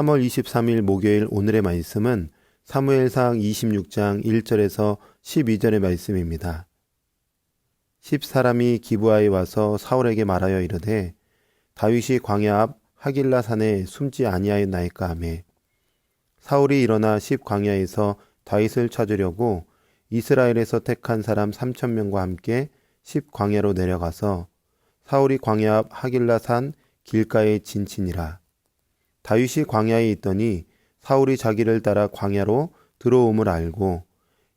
3월 23일 목요일 오늘의 말씀은 사무엘상 26장 1절에서 12절의 말씀입니다. 10사람이 기부하에 와서 사울에게 말하여 이르되 다윗이 광야 앞 하길라 산에 숨지 아니하였나이까 하매 사울이 일어나 10 광야에서 다윗을 찾으려고 이스라엘에서 택한 사람 3천 명과 함께 10 광야로 내려가서 사울이 광야 앞 하길라 산 길가에 진친이라 다윗이 광야에 있더니 사울이 자기를 따라 광야로 들어옴을 알고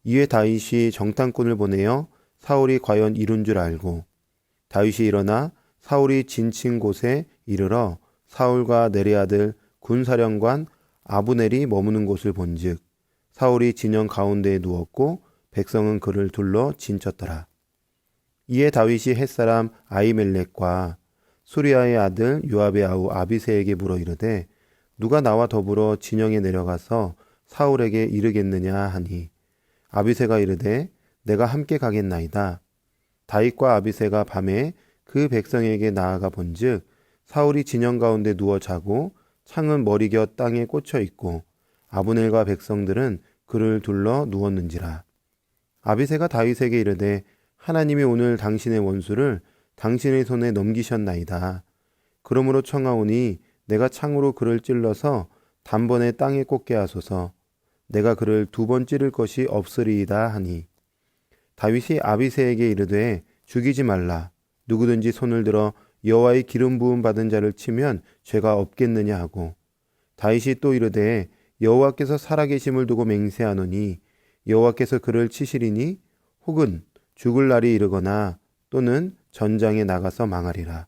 이에 다윗이 정탐꾼을 보내어 사울이 과연 이룬 줄 알고 다윗이 일어나 사울이 진친 곳에 이르러 사울과 내리 아들 군사령관 아브넬이 머무는 곳을 본즉 사울이 진영 가운데에 누웠고 백성은 그를 둘러 진쳤더라. 이에 다윗이 햇사람 아이멜렉과 수리아의 아들 요압의 아우 아비세에게 물어 이르되 누가 나와 더불어 진영에 내려가서 사울에게 이르겠느냐 하니 아비세가 이르되 내가 함께 가겠나이다. 다윗과 아비세가 밤에 그 백성에게 나아가 본즉 사울이 진영 가운데 누워 자고 창은 머리 곁 땅에 꽂혀 있고 아브넬과 백성들은 그를 둘러 누웠는지라. 아비세가 다윗에게 이르되 하나님이 오늘 당신의 원수를 당신의 손에 넘기셨나이다. 그러므로 청하오니 내가 창으로 그를 찔러서 단번에 땅에 꽂게 하소서. 내가 그를 두 번 찌를 것이 없으리이다 하니 다윗이 아비세에게 이르되 죽이지 말라. 누구든지 손을 들어 여호와의 기름 부음 받은 자를 치면 죄가 없겠느냐 하고 다윗이 또 이르되 여호와께서 살아계심을 두고 맹세하노니 여호와께서 그를 치시리니 혹은 죽을 날이 이르거나 또는 전장에 나가서 망하리라.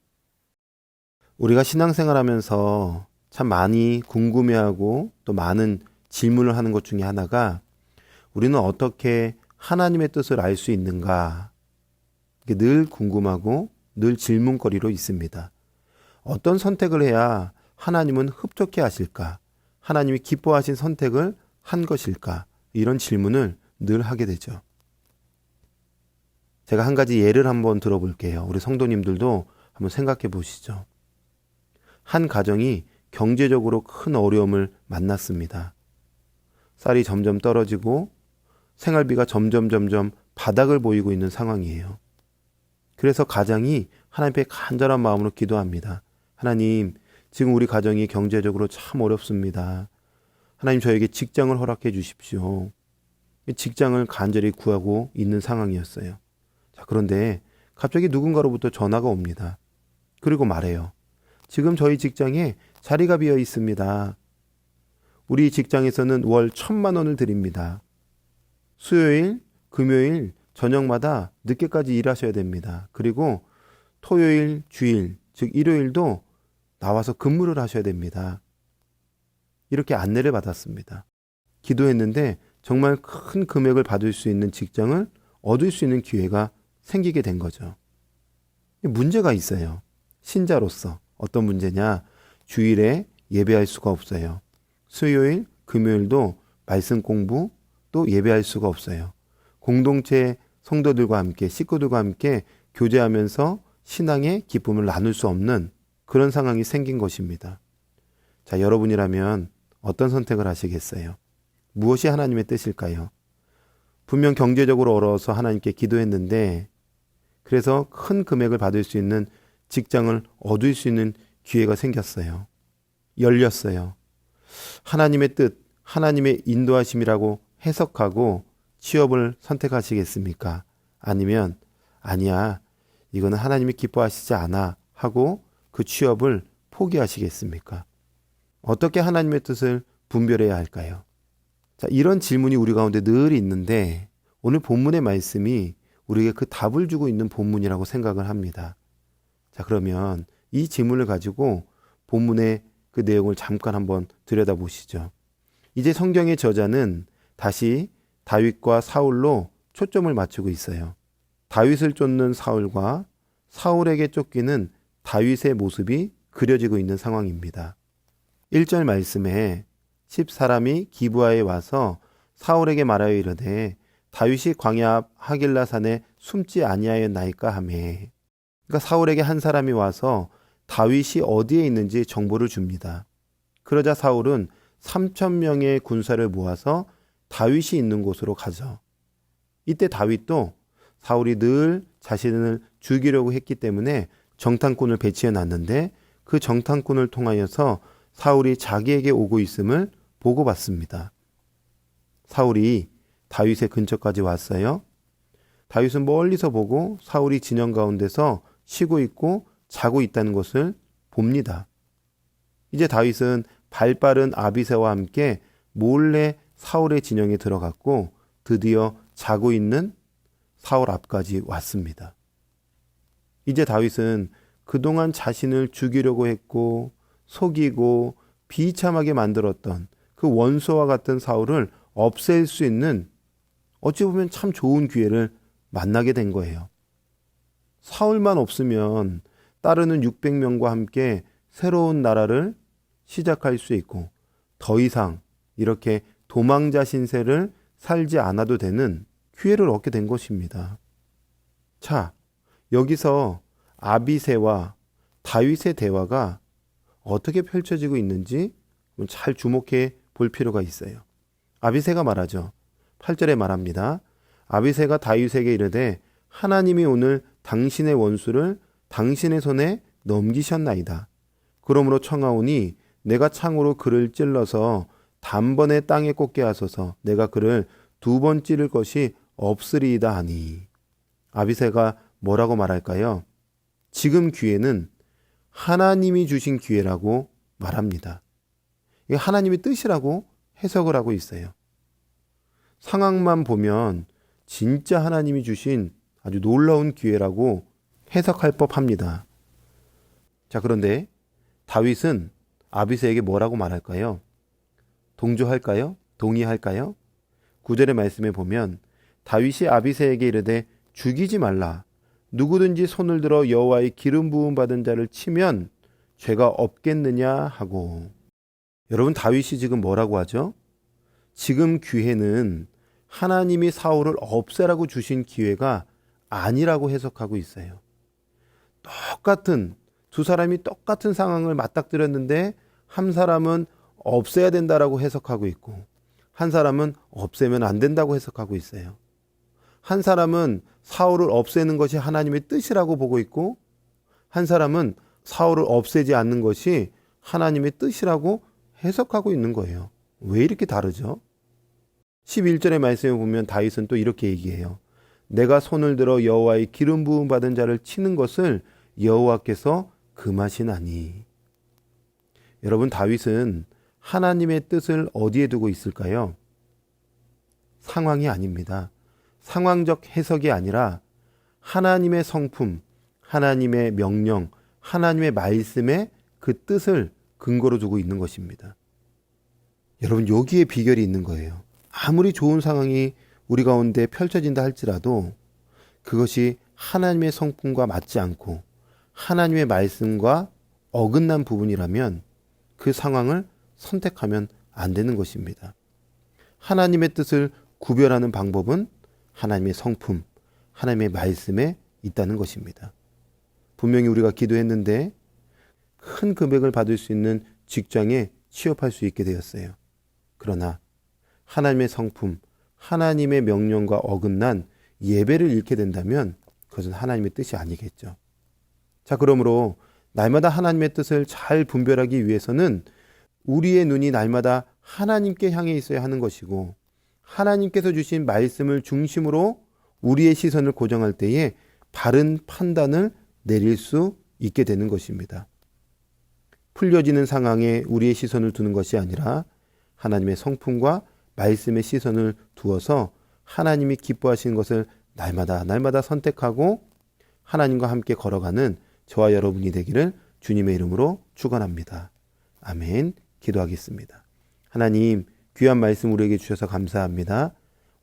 우리가 신앙생활 하면서 참 많이 궁금해하고 또 많은 질문을 하는 것 중에 하나가 우리는 어떻게 하나님의 뜻을 알 수 있는가? 늘 궁금하고 늘 질문거리로 있습니다. 어떤 선택을 해야 하나님은 흡족해 하실까? 하나님이 기뻐하신 선택을 한 것일까? 이런 질문을 늘 하게 되죠. 제가 한 가지 예를 한번 들어볼게요. 우리 성도님들도 한번 생각해 보시죠. 한 가정이 경제적으로 큰 어려움을 만났습니다. 쌀이 점점 떨어지고 생활비가 점점 점점 바닥을 보이고 있는 상황이에요. 그래서 가장이 하나님께 간절한 마음으로 기도합니다. 하나님, 지금 우리 가정이 경제적으로 참 어렵습니다. 하나님 저에게 직장을 허락해 주십시오. 직장을 간절히 구하고 있는 상황이었어요. 자, 그런데 갑자기 누군가로부터 전화가 옵니다. 그리고 말해요. 지금 저희 직장에 자리가 비어 있습니다. 우리 직장에서는 월 천만 원을 드립니다. 수요일, 금요일, 저녁마다 늦게까지 일하셔야 됩니다. 그리고 토요일, 주일, 즉 일요일도 나와서 근무를 하셔야 됩니다. 이렇게 안내를 받았습니다. 기도했는데 정말 큰 금액을 받을 수 있는 직장을 얻을 수 있는 기회가 생기게 된 거죠. 문제가 있어요. 신자로서. 어떤 문제냐? 주일에 예배할 수가 없어요. 수요일, 금요일도 말씀 공부 또 예배할 수가 없어요. 공동체 성도들과 함께 식구들과 함께 교제하면서 신앙의 기쁨을 나눌 수 없는 그런 상황이 생긴 것입니다. 자, 여러분이라면 어떤 선택을 하시겠어요? 무엇이 하나님의 뜻일까요? 분명 경제적으로 어려워서 하나님께 기도했는데 그래서 큰 금액을 받을 수 있는 직장을 얻을 수 있는 기회가 생겼어요. 열렸어요. 하나님의 뜻, 하나님의 인도하심이라고 해석하고 취업을 선택하시겠습니까? 아니면 아니야. 이거는 하나님이 기뻐하시지 않아 하고 그 취업을 포기하시겠습니까? 어떻게 하나님의 뜻을 분별해야 할까요? 자, 이런 질문이 우리 가운데 늘 있는데 오늘 본문의 말씀이 우리에게 그 답을 주고 있는 본문이라고 생각을 합니다. 자, 그러면 이 질문을 가지고 본문의 그 내용을 잠깐 한번 들여다보시죠. 이제 성경의 저자는 다시 다윗과 사울로 초점을 맞추고 있어요. 다윗을 쫓는 사울과 사울에게 쫓기는 다윗의 모습이 그려지고 있는 상황입니다. 1절 말씀에 10사람이 기부하에 와서 사울에게 말하여 이르되 다윗이 광야 앞 하길라 산에 숨지 아니하였나이까 하매 그러니까 사울에게 한 사람이 와서 다윗이 어디에 있는지 정보를 줍니다. 그러자 사울은 3천 명의 군사를 모아서 다윗이 있는 곳으로 가죠. 이때 다윗도 사울이 늘 자신을 죽이려고 했기 때문에 정탐꾼을 배치해 놨는데 그 정탐꾼을 통하여서 사울이 자기에게 오고 있음을 보고받습니다. 사울이 다윗의 근처까지 왔어요. 다윗은 멀리서 보고 사울이 진영 가운데서 쉬고 있고 자고 있다는 것을 봅니다. 이제 다윗은 발빠른 아비세와 함께 몰래 사울의 진영에 들어갔고 드디어 자고 있는 사울 앞까지 왔습니다. 이제 다윗은 그동안 자신을 죽이려고 했고 속이고 비참하게 만들었던 그 원수와 같은 사울을 없앨 수 있는 어찌 보면 참 좋은 기회를 만나게 된 거예요. 사울만 없으면 따르는 600명과 함께 새로운 나라를 시작할 수 있고 더 이상 이렇게 도망자 신세를 살지 않아도 되는 기회를 얻게 된 것입니다. 자, 여기서 아비세와 다윗의 대화가 어떻게 펼쳐지고 있는지 잘 주목해 볼 필요가 있어요. 아비세가 말하죠. 8절에 말합니다. 아비세가 다윗에게 이르되 하나님이 오늘 당신의 원수를 당신의 손에 넘기셨나이다. 그러므로 청하오니 내가 창으로 그를 찔러서 단번에 땅에 꽂게 하소서 내가 그를 두 번 찌를 것이 없으리이다 하니. 아비세가 뭐라고 말할까요? 지금 기회는 하나님이 주신 기회라고 말합니다. 이게 하나님의 뜻이라고 해석을 하고 있어요. 상황만 보면 진짜 하나님이 주신 아주 놀라운 기회라고 해석할 법합니다. 자, 그런데 다윗은 아비스에게 뭐라고 말할까요? 동조할까요? 동의할까요? 구절의 말씀에 보면 다윗이 아비세에게 이르되 죽이지 말라. 누구든지 손을 들어 여호와의 기름 부음 받은 자를 치면 죄가 없겠느냐 하고 여러분 다윗이 지금 뭐라고 하죠? 지금 기회는 하나님이 사울을 없애라고 주신 기회가 아니라고 해석하고 있어요. 똑같은 두 사람이 똑같은 상황을 맞닥뜨렸는데 한 사람은 없애야 된다라고 해석하고 있고 한 사람은 없애면 안 된다고 해석하고 있어요. 한 사람은 사울을 없애는 것이 하나님의 뜻이라고 보고 있고 한 사람은 사울을 없애지 않는 것이 하나님의 뜻이라고 해석하고 있는 거예요. 왜 이렇게 다르죠? 11절의 말씀에 보면 다윗은 또 이렇게 얘기해요. 내가 손을 들어 여호와의 기름 부음 받은 자를 치는 것을 여호와께서 금하시나니. 여러분 다윗은 하나님의 뜻을 어디에 두고 있을까요? 상황이 아닙니다. 상황적 해석이 아니라 하나님의 성품, 하나님의 명령, 하나님의 말씀에 그 뜻을 근거로 두고 있는 것입니다. 여러분, 여기에 비결이 있는 거예요. 아무리 좋은 상황이 우리 가운데 펼쳐진다 할지라도 그것이 하나님의 성품과 맞지 않고 하나님의 말씀과 어긋난 부분이라면 그 상황을 선택하면 안 되는 것입니다. 하나님의 뜻을 구별하는 방법은 하나님의 성품, 하나님의 말씀에 있다는 것입니다. 분명히 우리가 기도했는데 큰 금액을 받을 수 있는 직장에 취업할 수 있게 되었어요. 그러나 하나님의 성품, 하나님의 명령과 어긋난 예배를 잃게 된다면 그것은 하나님의 뜻이 아니겠죠. 자, 그러므로 날마다 하나님의 뜻을 잘 분별하기 위해서는 우리의 눈이 날마다 하나님께 향해 있어야 하는 것이고 하나님께서 주신 말씀을 중심으로 우리의 시선을 고정할 때에 바른 판단을 내릴 수 있게 되는 것입니다. 풀려지는 상황에 우리의 시선을 두는 것이 아니라 하나님의 성품과 말씀의 시선을 두어서 하나님이 기뻐하시는 것을 날마다 날마다 선택하고 하나님과 함께 걸어가는 저와 여러분이 되기를 주님의 이름으로 축원합니다. 아멘. 기도하겠습니다. 하나님 귀한 말씀 우리에게 주셔서 감사합니다.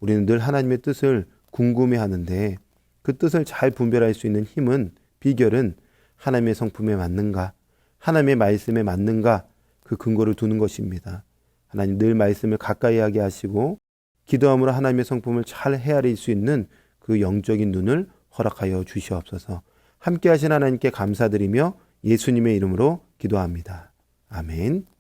우리는 늘 하나님의 뜻을 궁금해 하는데 그 뜻을 잘 분별할 수 있는 힘은 비결은 하나님의 성품에 맞는가, 하나님의 말씀에 맞는가 그 근거를 두는 것입니다. 하나님 늘 말씀을 가까이 하게 하시고 기도함으로 하나님의 성품을 잘 헤아릴 수 있는 그 영적인 눈을 허락하여 주시옵소서. 함께 하신 하나님께 감사드리며 예수님의 이름으로 기도합니다. 아멘.